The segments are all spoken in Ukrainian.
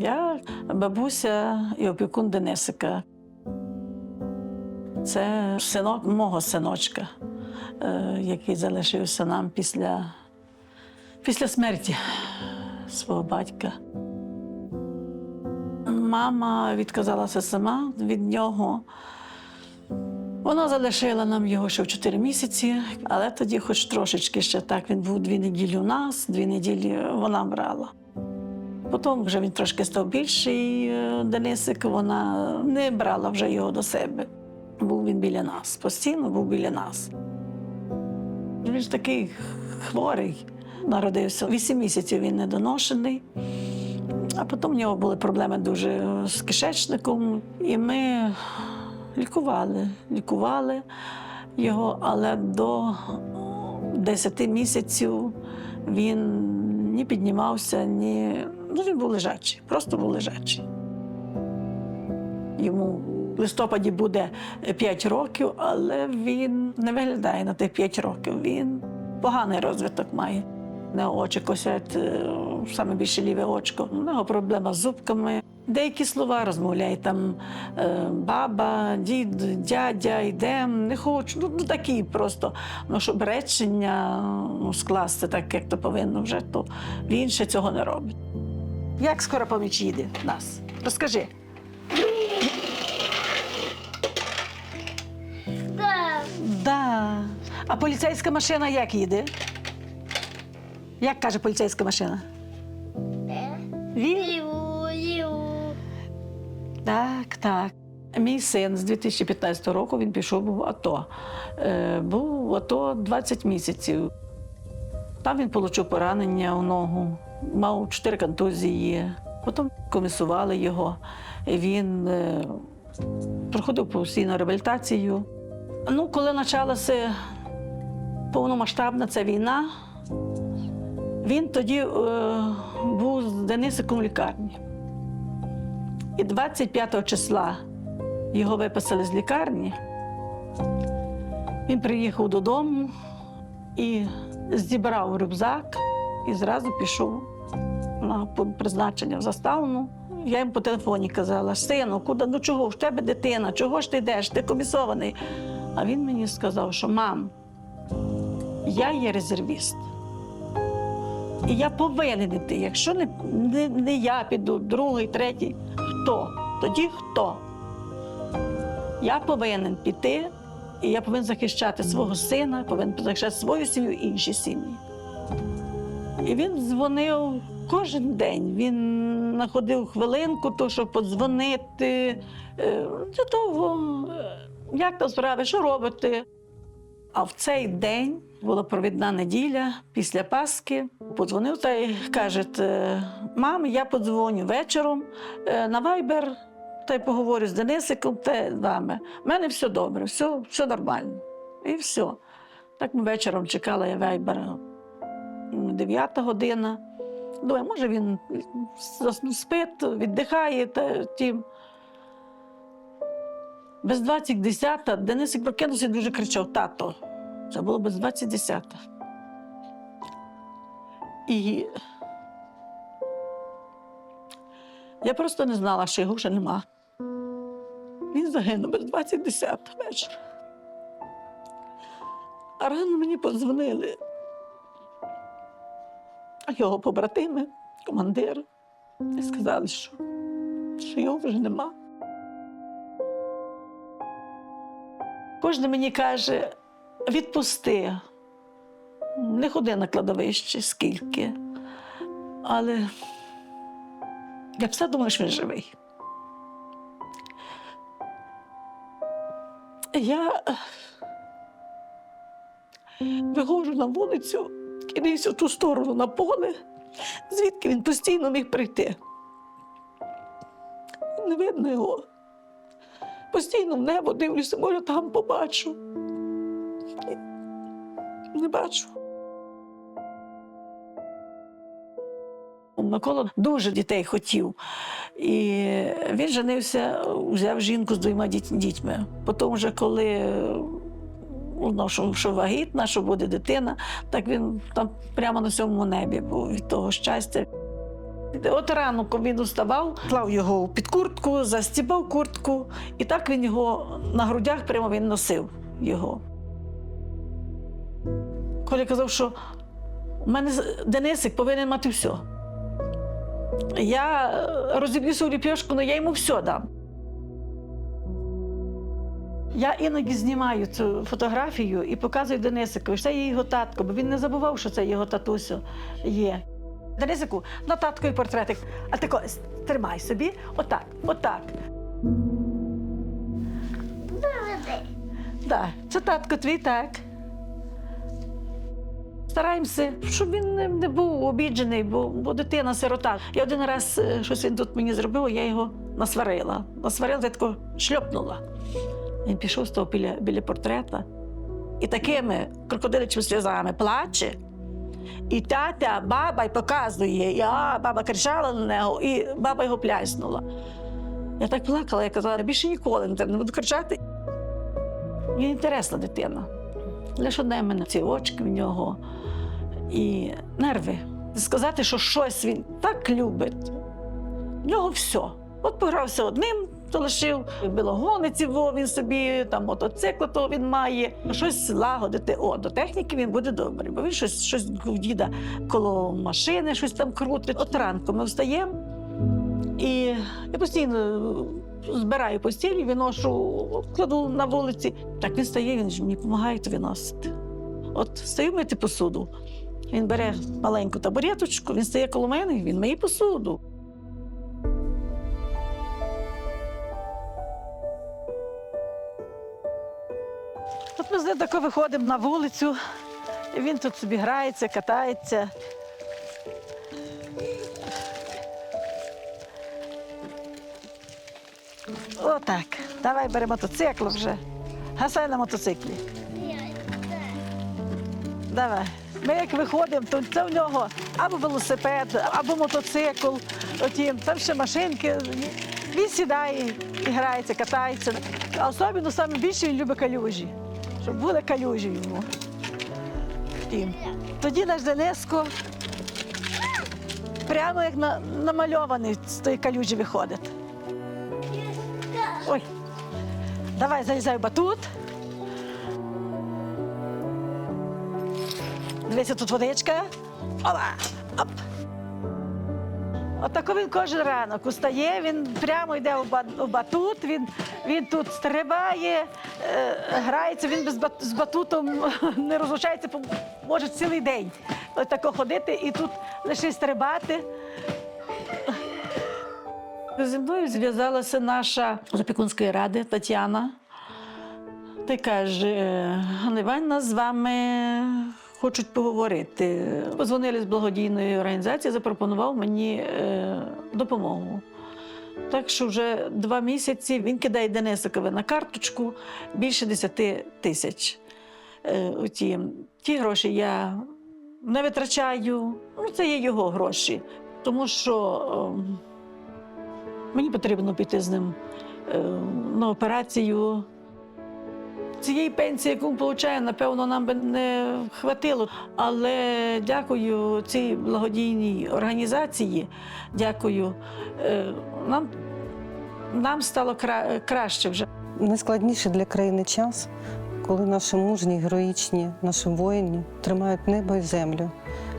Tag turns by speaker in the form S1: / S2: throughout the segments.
S1: Я бабуся і опікун Денисика. Це синок мого синочка, е, який залишився нам після, після смерті свого батька. Мама відказалася сама від нього. Вона залишила нам його ще в 4 місяці, але тоді, хоч трошечки ще так, він був дві неділі у нас, дві неділі вона брала. Потім вже він трошки став більший, е, Денисик, вона не брала вже його до себе. Був він біля нас, постійно був біля нас. Він ж такий хворий, народився. Вісім місяців він недоношений. А потім в нього були проблеми дуже з кишечником, і ми лікували, лікували його, але до 10 місяців він ні піднімався, ні. Ну, він був лежачий, просто був лежачий. Йому в листопаді буде 5 років, але він не виглядає на тих 5 років. Він поганий розвиток має. Нього очі косять, е, саме більше ліве очко. У нього проблема з зубками. Деякі слова розмовляє там е, баба, дід, дядя, йдем, не хочу. Ну, ну такі просто. Ну, щоб речення ну, скласти так, як то повинно вже, то він ще цього не робить. Як скоро поміч їде нас? Розкажи.
S2: Да.
S1: Да. А поліцейська машина як їде? Як каже поліцейська машина? Він?
S2: Ліву, ліву.
S1: Так, так. Мій син з 2015 року він пішов в АТО. Е, був в АТО 20 місяців. Там він отримав поранення у ногу, мав чотири контузії. Потім комісували його. Він е, проходив постійну реабілітацію. Ну, коли почалася повномасштабна ця війна, він тоді е, був з Денисиком в лікарні. І 25 числа його виписали з лікарні. Він приїхав додому і зібрав рюкзак і зразу пішов на призначення в заставну. Я їм по телефоні казала: сину, куди, ну чого? В тебе дитина, чого ж ти йдеш? Ти комісований. А він мені сказав, що мам, я є резервіст. І я повинен йти. Якщо не, не, не я піду, другий, третій, хто? Тоді хто? Я повинен піти, і я повинен захищати свого сина, повинен захищати свою сім'ю і інші сім'ї. І він дзвонив кожен день. Він знаходив хвилинку, то, щоб подзвонити. Е, Для того, е, як там справи, що робите? А в цей день була провідна неділя після Пасхи. Подзвонив та й каже: мам, я подзвоню вечором е, на Вайбер та й поговорю з Денисиком та вами. У мене все добре, все, все нормально. І все. Так ми вечором чекала я Вайбера. Дев'ята година. Думаю, може він спить, віддихає та тім. Без 20 десята Денисик прокинувся і дуже кричав: тато. Це було без 20 десята. І я просто не знала, що його вже нема. Він загинув без 20 десята вечора. А рано мені подзвонили. Його побратими, командир, і сказали, що, що його вже нема. Кожен мені каже: відпусти, не ходи на кладовище, скільки. Але я все думаю, що він живий. Я виходжу на вулицю, кидаюся в ту сторону на поле, звідки він постійно міг прийти. Не видно його. Постійно в небо дивлюся, може, там побачу. Не бачу. Микола дуже дітей хотів. І він женився, взяв жінку з двома дітьми. Потім, вже коли узнав, що, що вагітна, що буде дитина. Так він там прямо на сьомому небі був від того щастя. От ранку він уставав, клав його під куртку, застібав куртку, і так він його на грудях прямо він носив його. Коля казав, що у мене Денисик повинен мати все. Я е, розіб'ю свою ліпешку, але я йому все дам. Я іноді знімаю цю фотографію і показую Денисикові, що це є його татко, бо він не забував, що це його татусю є. Денисику, на татковий портретик. А ти ось тримай собі, отак, отак. Так, це татко твій, так. Стараємося, щоб він не, не був обіджений, бо, бо дитина сирота. Я один раз е, щось він тут мені зробив, я його насварила. Насварила, я тако шльопнула. Він пішов з того біля, біля портрета і такими крокодилячими сльозами плаче. І тятя, баба й показує, і а, баба кричала на нього, і баба його пляснула. Я так плакала, я казала, більше ніколи не, буду кричати. Він інтересна дитина. Лише одне мене ці очки в нього і нерви. Сказати, що щось він так любить, в нього все. От погрався одним, то лишив білогониці, во він собі, там мотоцикл то він має. Щось лагодити. О, до техніки він буде добрий, бо він щось, щось у діда коло машини, щось там крутить. От ранку ми встаємо, і я постійно збираю постіль, виношу, кладу на вулиці. Так він стає, він ж мені допомагає виносити. От стою мити посуду. Він бере маленьку табуреточку, він стає коло мене, він миє посуду. От ми з ним тако виходимо на вулицю, він тут собі грається, катається. Отак. Давай бери мотоцикл вже. Гасай на мотоциклі. Давай. Ми як виходимо, то це в нього або велосипед, або мотоцикл. Отім, там ще машинки. Він сідає і грається, катається. А особливо саме більше він любить калюжі, щоб були калюжі йому. Втім. Тоді наш Дениско прямо як на, намальований з тої калюжі виходить. Ой, давай залізай в батут. Дивися, тут водичка. Опа! Оп. Отако він кожен ранок устає, він прямо йде у батут, він, він тут стрибає, е, грається, він без з батутом не розлучається, може цілий день. Отако ходити і тут лише стрибати. Зі мною зв'язалася наша з опікунської ради Тетяна. Й каже, Ганна Іванівна, з вами хочуть поговорити. Позвонили з благодійної організації, запропонував мені е, допомогу. Так що вже два місяці він кидає Денисикові на карточку більше 10 тисяч. Е, оті. Ті гроші я не витрачаю, ну, це є його гроші. Тому що е, мені потрібно піти з ним е, на операцію. Цієї пенсії, яку отримує, напевно, нам би не хватило. Але дякую цій благодійній організації, дякую. е, Нам, нам стало кра- краще вже.
S3: Найскладніший для країни час, коли наші мужні, героїчні, наші воїни тримають небо і землю.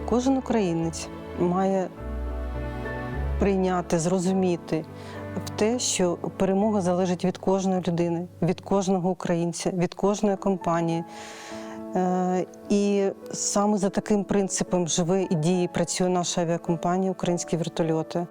S3: Кожен українець має прийняти, зрозуміти в те, що перемога залежить від кожної людини, від кожного українця, від кожної компанії. Е, І саме за таким принципом живе і діє працює наша авіакомпанія Українські вертольоти.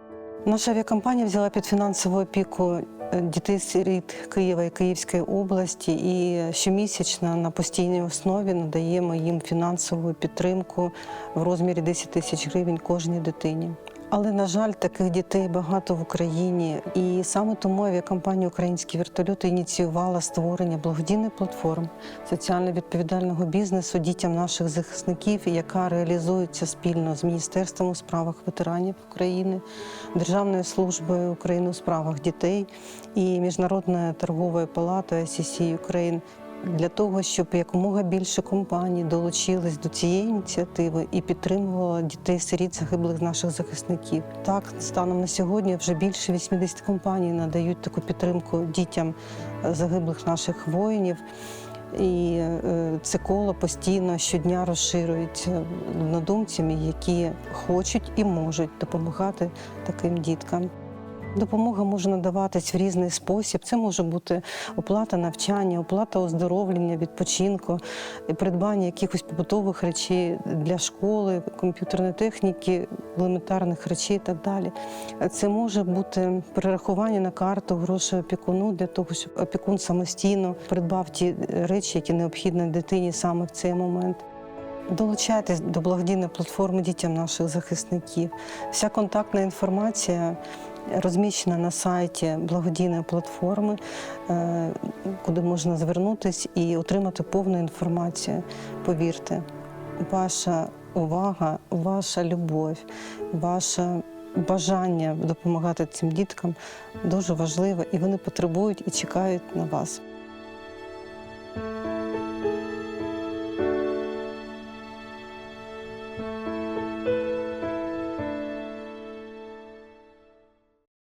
S3: Наша авіакомпанія взяла під фінансову опіку е, дітей сиріт Києва і Київської області, і щомісячно на постійній основі надаємо їм фінансову підтримку в розмірі 10 тисяч гривень кожній дитині. Але на жаль, таких дітей багато в Україні, і саме тому авіакомпанія Українські вертольоти ініціювала створення благодійної платформи соціально відповідального бізнесу дітям наших захисників, яка реалізується спільно з Міністерством у справах ветеранів України, Державною службою України у справах дітей і Міжнародною торговою палатою ICC Україн. Для того, щоб якомога більше компаній долучились до цієї ініціативи і підтримувала дітей-сиріт загиблих наших захисників. Так, станом на сьогодні вже більше 80 компаній надають таку підтримку дітям е, загиблих наших воїнів. І е, це коло постійно щодня розширюється однодумцями, які хочуть і можуть допомагати таким діткам. Допомога може надаватись в різний спосіб. Це може бути оплата навчання, оплата оздоровлення, відпочинку, придбання якихось побутових речей для школи, комп'ютерної техніки, елементарних речей і так далі. Це може бути перерахування на карту грошей опікуну для того, щоб опікун самостійно придбав ті речі, які необхідні дитині саме в цей момент. Долучайтесь до благодійної платформи дітям наших захисників. Вся контактна інформація розміщена на сайті благодійної платформи, е, куди можна звернутися і отримати повну інформацію. Повірте, ваша увага, ваша любов, ваше бажання допомагати цим діткам дуже важливе, і вони потребують і чекають на вас.